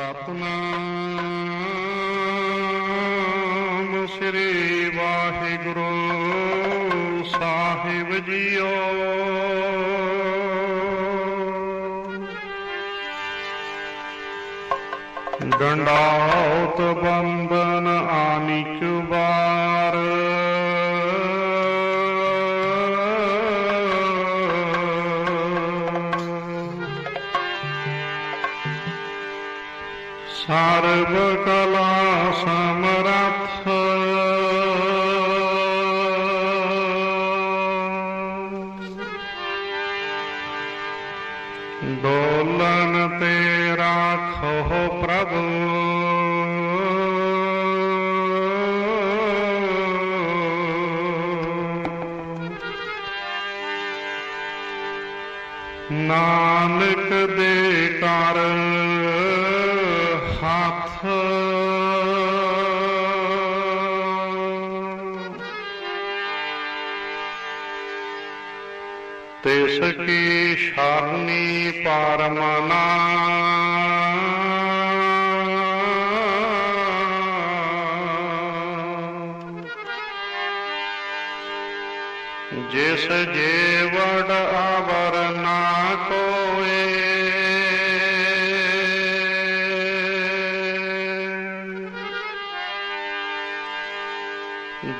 ਸਤਨਾਮ ਸ੍ਰੀ ਵਾਹਿਗੁਰੂ ਸਾਹਿਬ ਜੀਓ। ਡੰਡਾਉਤ ਬੰਦਨ ਆਨਿਕ ਬਾਰ ਸਰਬ ਕਲਾ ਸਮਰੱਥ। ਡੋਲਨ ਤੇ ਰਾਖੋ ਪ੍ਰਭੂ। ਨਾਨਕ ਦੇ ਕਰ ਤਿਸ ਕੀ ਸ਼ਰਨੀ ਪਰਮਨਾ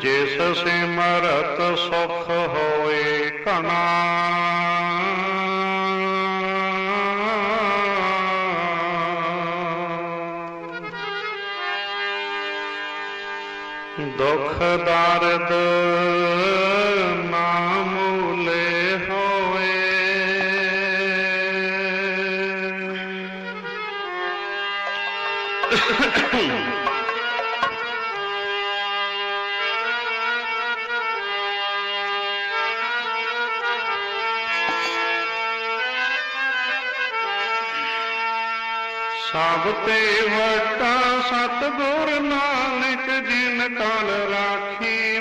ਜਿਸ ਸਿਮਰਤ ਸੁਖ ਹੋਏ ਕਣਾ ਦੁਖ ਦਰਦ ਨਾ ਮੂਲੇ ਹੋਏ ਸਭ ਤੇ ਵਟਾ ਸਤਿਗੁਰ ਨਾਨਕ ਜਿਨ ਕਲ ਰਾਖੀ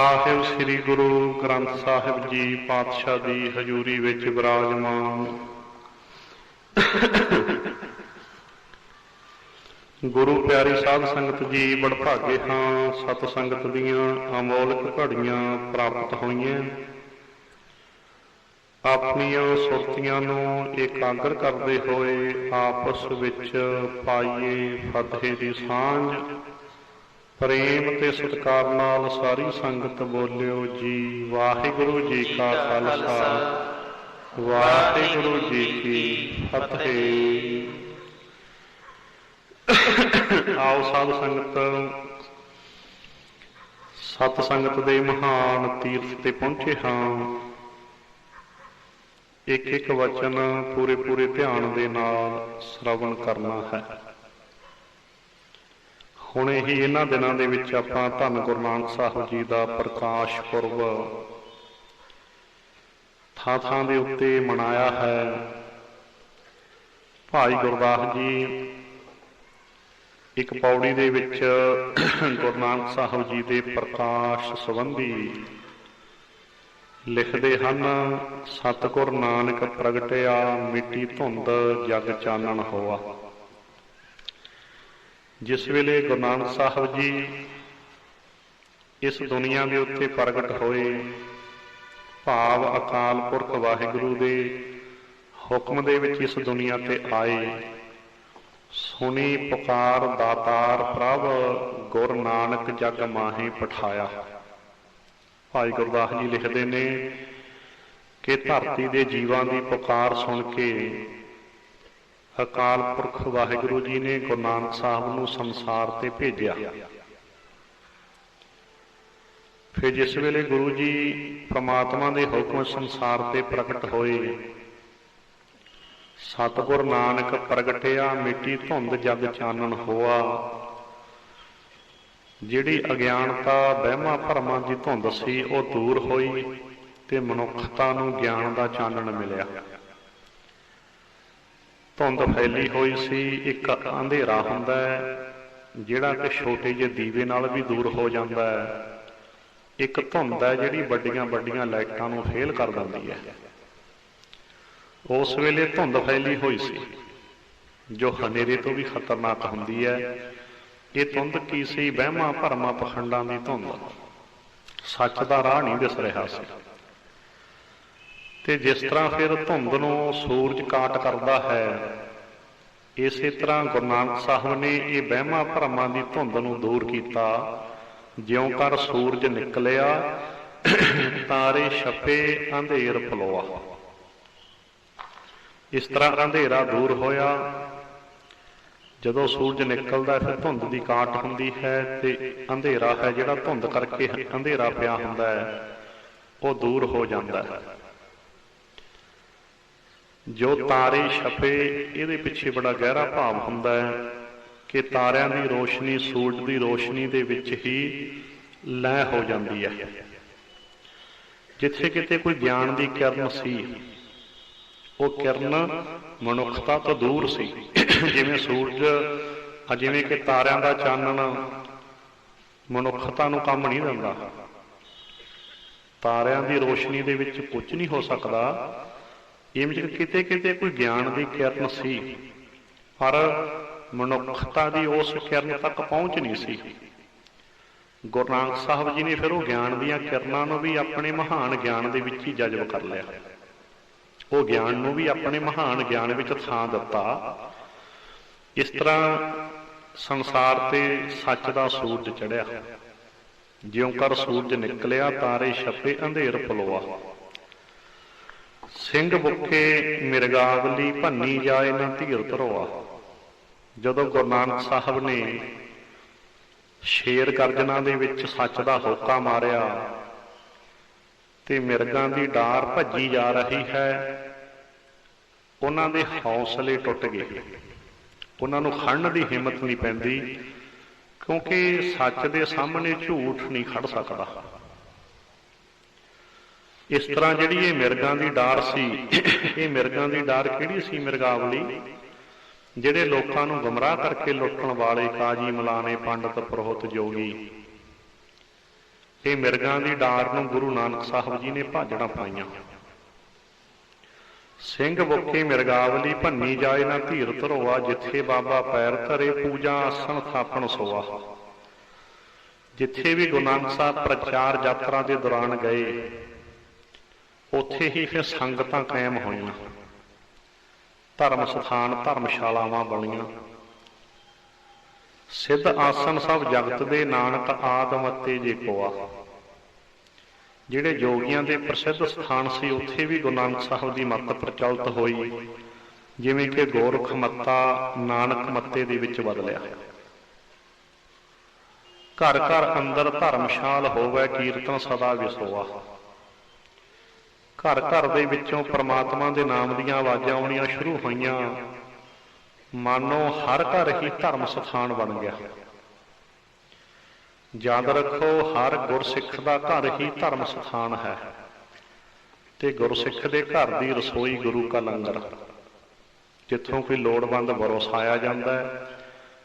ਸਾਹਿਬ ਸ੍ਰੀ ਗੁਰੂ ਗ੍ਰੰਥ ਸਾਹਿਬ ਜੀ ਪਾਤਸ਼ਾਹ ਦੀ ਹਜ਼ੂਰੀ ਵਿੱਚ ਵਿਰਾਜਮਾਨ। ਗੁਰੂ ਪਿਆਰੀ ਸਾਧ ਸੰਗਤ ਜੀ, ਬੜਭਾਗੇ ਹਾਂ, ਸਤ ਸੰਗਤ ਦੀਆਂ ਅਮੋਲਕ ਘੜੀਆਂ ਪ੍ਰਾਪਤ ਹੋਈਆਂ। ਆਪਣੀਆਂ ਸੁਰਤੀਆਂ ਨੂੰ ਇਕਾਗਰ ਕਰਦੇ ਹੋਏ ਆਪਸ ਵਿੱਚ ਪਾਈਏ ਫਤਿਹ ਦੀ ਸਾਂਝ। ਪ੍ਰੇਮ ਤੇ ਸਤਿਕਾਰ ਨਾਲ ਸਾਰੀ ਸੰਗਤ ਬੋਲਿਓ ਜੀ। ਵਾਹਿਗੁਰੂ ਜੀ ਕਾ ਖਾਲਸਾ। ਵਾਹਿਗੁਰੂ ਜੀ ਕੀ ਫਤਿਹ। ਆਓ ਸਾਧ ਸੰਗਤ। ਸਤ ਸੰਗਤ ਦੇ ਮਹਾਨ ਤੀਰਥ ਤੇ ਪਹੁੰਚੇ ਹਾਂ। ਇੱਕ ਇੱਕ ਵਚਨ ਪੂਰੇ ਪੂਰੇ ਧਿਆਨ ਦੇ ਨਾਲ ਸ਼ਰਵਣ ਕਰਨਾ ਹੈ। ਹੁਣੇ ਹੀ ਇਹਨਾਂ ਦਿਨਾਂ ਦੇ ਵਿੱਚ ਆਪਾਂ ਧੰਨ ਗੁਰੂ ਨਾਨਕ ਸਾਹਿਬ ਜੀ ਦਾ ਪ੍ਰਕਾਸ਼ ਪੁਰਬ ਥਾਂ ਥਾਂ ਦੇ ਉੱਤੇ ਮਨਾਇਆ ਹੈ। ਭਾਈ ਗੁਰਦਾਸ ਜੀ ਇੱਕ ਪੌੜੀ ਦੇ ਵਿੱਚ ਗੁਰੂ ਨਾਨਕ ਸਾਹਿਬ ਜੀ ਦੇ ਪ੍ਰਕਾਸ਼ ਸੰਬੰਧੀ ਲਿਖਦੇ ਹਨ, ਸਤਿਗੁਰ ਨਾਨਕ ਪ੍ਰਗਟਿਆ, ਮਿੱਟੀ ਧੁੰਦ ਜਗ ਚਾਨਣ ਹੋਆ। ਜਿਸ ਵੇਲੇ ਗੁਰੂ ਨਾਨਕ ਸਾਹਿਬ ਜੀ ਇਸ ਦੁਨੀਆ ਦੇ ਉੱਤੇ ਪ੍ਰਗਟ ਹੋਏ, ਭਾਵ ਅਕਾਲ ਪੁਰਖ ਵਾਹਿਗੁਰੂ ਦੇ ਹੁਕਮ ਦੇ ਵਿੱਚ ਇਸ ਦੁਨੀਆ ਤੇ ਆਏ। ਸੁਣੀ ਪੁਕਾਰ ਦਾਤਾਰ ਪ੍ਰਭ, ਗੁਰ ਨਾਨਕ ਜਗ ਮਾਹੀ ਪਠਾਇਆ। ਭਾਈ ਗੁਰਦਾਸ ਜੀ ਲਿਖਦੇ ਨੇ ਕਿ ਧਰਤੀ ਦੇ ਜੀਵਾਂ ਦੀ ਪੁਕਾਰ ਸੁਣ ਕੇ ਅਕਾਲ ਪੁਰਖ ਵਾਹਿਗੁਰੂ ਜੀ ਨੇ ਗੁਰੂ ਨਾਨਕ ਸਾਹਿਬ ਨੂੰ ਸੰਸਾਰ ਤੇ ਭੇਜਿਆ। ਫਿਰ ਜਿਸ ਵੇਲੇ ਗੁਰੂ ਜੀ ਪ੍ਰਮਾਤਮਾ ਦੇ ਹੁਕਮ ਸੰਸਾਰ ਤੇ ਪ੍ਰਗਟ ਹੋਏ, ਸਤਿਗੁਰ ਨਾਨਕ ਪ੍ਰਗਟਿਆ, ਮਿੱਟੀ ਧੁੰਦ ਜਗ ਚਾਨਣ ਹੋਆ, ਜਿਹੜੀ ਅਗਿਆਨਤਾ ਵਹਿਮਾਂ ਭਰਮਾਂ ਦੀ ਧੁੰਦ ਸੀ, ਉਹ ਦੂਰ ਹੋਈ ਤੇ ਮਨੁੱਖਤਾ ਨੂੰ ਗਿਆਨ ਦਾ ਚਾਨਣ ਮਿਲਿਆ। ਧੁੰਦ ਫੈਲੀ ਹੋਈ ਸੀ, ਇੱਕ ਅੰਧੇਰਾ ਹੁੰਦਾ ਹੈ, ਜਿਹੜਾ ਕਿ ਛੋਟੇ ਜਿਹੇ ਦੀਵੇ ਨਾਲ ਵੀ ਦੂਰ ਹੋ ਜਾਂਦਾ ਹੈ। ਇੱਕ ਧੁੰਦ ਹੈ ਜਿਹੜੀ ਵੱਡੀਆਂ ਵੱਡੀਆਂ ਲਾਈਟਾਂ ਨੂੰ ਫੇਲ ਕਰ ਦਿੰਦੀ ਹੈ। ਉਸ ਵੇਲੇ ਧੁੰਦ ਫੈਲੀ ਹੋਈ ਸੀ, ਜੋ ਹਨੇਰੇ ਤੋਂ ਵੀ ਖਤਰਨਾਕ ਹੁੰਦੀ ਹੈ। ਇਹ ਧੁੰਦ ਕੀ ਸੀ? ਵਹਿਮਾਂ ਭਰਮਾਂ ਪਖੰਡਾਂ ਦੀ ਧੁੰਦ। ਸੱਚ ਦਾ ਰਾਹ ਨਹੀਂ ਦਿਸ ਰਿਹਾ ਸੀ। ਤੇ ਜਿਸ ਤਰ੍ਹਾਂ ਫਿਰ ਧੁੰਦ ਨੂੰ ਸੂਰਜ ਕਾਟ ਕਰਦਾ ਹੈ ਇਸੇ ਤਰ੍ਹਾਂ ਗੁਰੂ ਨਾਨਕ ਸਾਹਿਬ ਨੇ ਇਹ ਵਹਿਮਾਂ ਭਰਮਾਂ ਦੀ ਧੁੰਦ ਨੂੰ ਦੂਰ ਕੀਤਾ। ਜਿਉਂ ਕਰ ਸੂਰਜ ਨਿਕਲਿਆ ਤਾਰੇ ਛਪੇ ਅੰਧੇਰ ਫਲੋਆ। ਇਸ ਤਰ੍ਹਾਂ ਅੰਧੇਰਾ ਦੂਰ ਹੋਇਆ। ਜਦੋਂ ਸੂਰਜ ਨਿਕਲਦਾ ਹੈ, ਫਿਰ ਧੁੰਦ ਦੀ ਕਾਟ ਹੁੰਦੀ ਹੈ ਤੇ ਅੰਧੇਰਾ ਹੈ ਜਿਹੜਾ ਧੁੰਦ ਕਰਕੇ ਅੰਧੇਰਾ ਪਿਆ ਹੁੰਦਾ ਹੈ ਉਹ ਦੂਰ ਹੋ ਜਾਂਦਾ ਹੈ। ਜੋ ਤਾਰੇ ਛਪੇ, ਇਹਦੇ ਪਿੱਛੇ ਬੜਾ ਗਹਿਰਾ ਭਾਵ ਹੁੰਦਾ ਹੈ ਕਿ ਤਾਰਿਆਂ ਦੀ ਰੋਸ਼ਨੀ ਸੂਰਜ ਦੀ ਰੋਸ਼ਨੀ ਦੇ ਵਿੱਚ ਹੀ ਲੈ ਹੋ ਜਾਂਦੀ ਹੈ। ਜਿੱਥੇ ਕਿਤੇ ਕੋਈ ਗਿਆਨ ਦੀ ਕਿਰਨ ਸੀ, ਉਹ ਕਿਰਨ ਮਨੁੱਖਤਾ ਤੋਂ ਦੂਰ ਸੀ। ਜਿਵੇਂ ਸੂਰਜ ਆ ਜਿਵੇਂ ਕਿ ਤਾਰਿਆਂ ਦਾ ਚਾਨਣ ਮਨੁੱਖਤਾ ਨੂੰ ਕੰਮ ਨਹੀਂ ਦਿੰਦਾ। ਤਾਰਿਆਂ ਦੀ ਰੋਸ਼ਨੀ ਦੇ ਵਿੱਚ ਕੁਝ ਨਹੀਂ ਹੋ ਸਕਦਾ। ਇਵੇਂ ਕਿ ਕਿਤੇ ਕਿਤੇ ਕੋਈ ਗਿਆਨ ਦੀ ਕਿਰਨ ਸੀ, ਪਰ ਮਨੁੱਖਤਾ ਦੀ ਉਸ ਕਿਰਨ ਤੱਕ ਪਹੁੰਚ ਨਹੀਂ ਸੀ। ਗੁਰੂ ਨਾਨਕ ਸਾਹਿਬ ਜੀ ਨੇ ਫਿਰ ਉਹ ਗਿਆਨ ਦੀਆਂ ਕਿਰਨਾਂ ਨੂੰ ਵੀ ਆਪਣੇ ਮਹਾਨ ਗਿਆਨ ਦੇ ਵਿੱਚ ਹੀ ਜਜ਼ਬ ਕਰ ਲਿਆ। ਉਹ ਗਿਆਨ ਨੂੰ ਵੀ ਆਪਣੇ ਮਹਾਨ ਗਿਆਨ ਵਿੱਚ ਥਾਂ ਦਿੱਤਾ। ਇਸ ਤਰ੍ਹਾਂ ਸੰਸਾਰ ਤੇ ਸੱਚ ਦਾ ਸੂਰਜ ਚੜਿਆ ਜਿਉਂ ਕਰ ਸੂਰਜ ਨਿਕਲਿਆ, ਤਾਰੇ ਛਪੇ, ਅੰਧੇਰ ਪਲੋਆ ਸਿੰਘ ਬੁੱਕੇ ਮਿਰਗਾਵਲੀ ਭੰਨੀ ਜਾਏ ਨਾ ਧੀਰ ਧਰੋਆ। ਜਦੋਂ ਗੁਰੂ ਨਾਨਕ ਸਾਹਿਬ ਨੇ ਸ਼ੇਰ ਗਰਜਨਾ ਦੇ ਵਿੱਚ ਸੱਚ ਦਾ ਹੋਕਾ ਮਾਰਿਆ ਤੇ ਮਿਰਗਾਂ ਦੀ ਡਾਰ ਭੱਜੀ ਜਾ ਰਹੀ ਹੈ, ਉਹਨਾਂ ਦੇ ਹੌਸਲੇ ਟੁੱਟ ਗਏ। ਉਹਨਾਂ ਨੂੰ ਖੜਨ ਦੀ ਹਿੰਮਤ ਨਹੀਂ ਪੈਂਦੀ ਕਿਉਂਕਿ ਸੱਚ ਦੇ ਸਾਹਮਣੇ ਝੂਠ ਨਹੀਂ ਖੜ ਸਕਦਾ। ਇਸ ਤਰ੍ਹਾਂ ਜਿਹੜੀ ਇਹ ਮਿਰਗਾਂ ਦੀ ਡਾਰ ਸੀ, ਇਹ ਮਿਰਗਾਂ ਦੀ ਡਾਰ ਕਿਹੜੀ ਸੀ ਮਿਰਗਾਵਲੀ? ਜਿਹੜੇ ਲੋਕਾਂ ਨੂੰ ਗਮਰਾਹ ਕਰਕੇ ਲੁੱਟਣ ਵਾਲੇ ਕਾਜੀ ਮਲਾਣੇ ਪੰਡਤ ਪ੍ਰੋਹਤ ਜੋਗੀ। ਇਹ ਮਿਰਗਾਂ ਦੀ ਡਾਰ ਨੂੰ ਗੁਰੂ ਨਾਨਕ ਸਾਹਿਬ ਜੀ ਨੇ ਭਾਜੜਾਂ ਪਾਈਆਂ। ਸਿੰਘ ਬੁੱਕੇ ਮਿਰਗਾਵਲੀ ਭੰਨੀ ਜਾਏ ਨਾ ਧੀਰ ਧਰੋਆ, ਜਿੱਥੇ ਬਾਬਾ ਪੈਰ ਧਰੇ ਪੂਜਾ ਆਸਣ ਥਾਪਣ ਸੋਆ। ਜਿੱਥੇ ਵੀ ਗੁਰੂ ਨਾਨਕ ਸਾਹਿਬ ਪ੍ਰਚਾਰ ਯਾਤਰਾ ਦੇ ਦੌਰਾਨ ਗਏ ਉੱਥੇ ਹੀ ਫਿਰ ਸੰਗਤਾਂ ਕਾਇਮ ਹੋਈਆਂ। ਧਰਮ ਸਥਾਨ, ਧਰਮਸ਼ਾਲਾਵਾਂ ਬਣੀਆਂ। ਸਿੱਧ ਆਸਨ ਸਭ ਜਗਤ ਦੇ ਨਾਨਕ ਆਦਮ ਅਤੇ ਜੇ ਕੋਆ ਜਿਹੜੇ ਜੋਗੀਆਂ ਦੇ ਪ੍ਰਸਿੱਧ ਸਥਾਨ ਸੀ, ਉੱਥੇ ਵੀ ਗੁਰੂ ਨਾਨਕ ਸਾਹਿਬ ਦੀ ਮੱਤ ਪ੍ਰਚਲਿਤ ਹੋਈ। ਜਿਵੇਂ ਕਿ ਗੋਰਖ ਮੱਤਾ ਨਾਨਕ ਮੱਤੇ ਦੇ ਵਿੱਚ ਬਦਲਿਆ। ਘਰ ਘਰ ਅੰਦਰ ਧਰਮਸ਼ਾਲ ਹੋਵੇ, ਕੀਰਤਨ ਸਦਾ ਵਿਸੋਆ। ਘਰ ਘਰ ਦੇ ਵਿੱਚੋਂ ਪ੍ਰਮਾਤਮਾ ਦੇ ਨਾਮ ਦੀਆਂ ਆਵਾਜ਼ਾਂ ਆਉਣੀਆਂ ਸ਼ੁਰੂ ਹੋਈਆਂ। ਮਾਨੋ ਹਰ ਘਰ ਹੀ ਧਰਮ ਸਥਾਨ ਬਣ ਗਿਆ। ਯਾਦ ਰੱਖੋ, ਹਰ ਗੁਰਸਿੱਖ ਦਾ ਘਰ ਹੀ ਧਰਮ ਸਥਾਨ ਹੈ। ਤੇ ਗੁਰਸਿੱਖ ਦੇ ਘਰ ਦੀ ਰਸੋਈ ਗੁਰੂ ਕਾ ਲੰਗਰ। ਜਿੱਥੋਂ ਕੋਈ ਲੋੜਵੰਦ ਵਰੋਸਾਇਆ ਜਾਂਦਾ ਹੈ,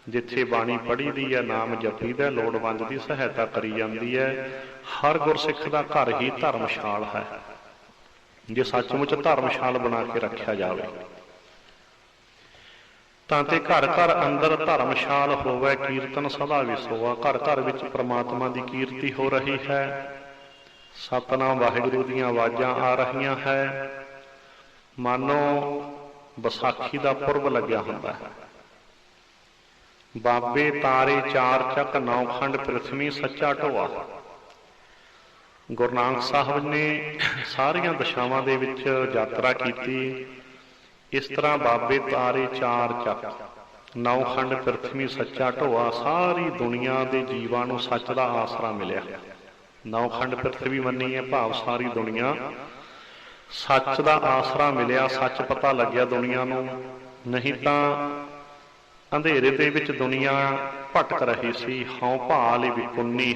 ਜਿੱਥੇ ਬਾਣੀ ਪੜ੍ਹੀ ਦੀ ਹੈ, ਨਾਮ ਜਪੀਦਾ ਲੋੜਵੰਦ ਦੀ ਸਹਾਇਤਾ ਕਰੀ ਜਾਂਦੀ ਹੈ, ਹਰ ਗੁਰਸਿੱਖ ਦਾ ਘਰ ਹੀ ਧਰਮਸ਼ਾਲ ਹੈ। ਜੇ ਸੱਚਮੁੱਚ ਧਰਮਸ਼ਾਲ ਬਣਾ ਕੇ ਰੱਖਿਆ ਜਾਵੇ। ਤਾਂ ਤੇ ਘਰ ਘਰ ਅੰਦਰ ਧਰਮਸ਼ਾਲ ਹੋਵੇ, ਕੀਰਤਨ ਸਦਾ ਵਿਸੋਆ ਘਰ ਘਰ ਵਿੱਚ ਪ੍ਰਮਾਤਮਾ ਦੀ ਕੀਰਤੀ ਹੋ ਰਹੀ ਹੈ। ਸਤਨਾਮ ਵਾਹਿਗੁਰੂ ਦੀਆਂ ਆਵਾਜ਼ਾਂ ਆ ਰਹੀਆਂ ਹੈ। ਮਾਨੋ ਵਿਸਾਖੀ ਦਾ ਪੁਰਬ ਲੱਗਿਆ ਹੁੰਦਾ ਹੈ। ਬਾਬੇ ਤਾਰੇ ਚਾਰ ਚੱਕ ਨੌ ਖੰਡ ਪ੍ਰਥਮੀ ਸੱਚਾ ਢੋਆ। ਗੁਰੂ ਨਾਨਕ ਸਾਹਿਬ ਨੇ ਸਾਰੀਆਂ ਦਿਸ਼ਾਵਾਂ ਦੇ ਵਿੱਚ ਯਾਤਰਾ ਕੀਤੀ। ਇਸ ਤਰ੍ਹਾਂ ਬਾਬੇ ਤਾਰੇ ਚਾਰ ਚੱਕ, ਨੌ ਖੰਡ ਪ੍ਰਥਮੀ ਸੱਚਾ ਢੋਆ, ਸਾਰੀ ਦੁਨੀਆ ਦੇ ਜੀਵਾਂ ਨੂੰ ਸੱਚ ਦਾ ਆਸਰਾ ਮਿਲਿਆ। ਨੌ ਖੰਡ ਪ੍ਰਥਵੀ ਮੰਨੀ ਹੈ, ਭਾਵ ਸਾਰੀ ਦੁਨੀਆ ਸੱਚ ਦਾ ਆਸਰਾ ਮਿਲਿਆ, ਸੱਚ ਪਤਾ ਲੱਗਿਆ ਦੁਨੀਆ ਨੂੰ। ਨਹੀਂ ਤਾਂ ਅੰਧੇਰੇ ਦੇ ਵਿੱਚ ਦੁਨੀਆ ਭਟਕ ਰਹੀ ਸੀ, ਹਉ ਭਾਲ ਵਿਕੁੰਨੀ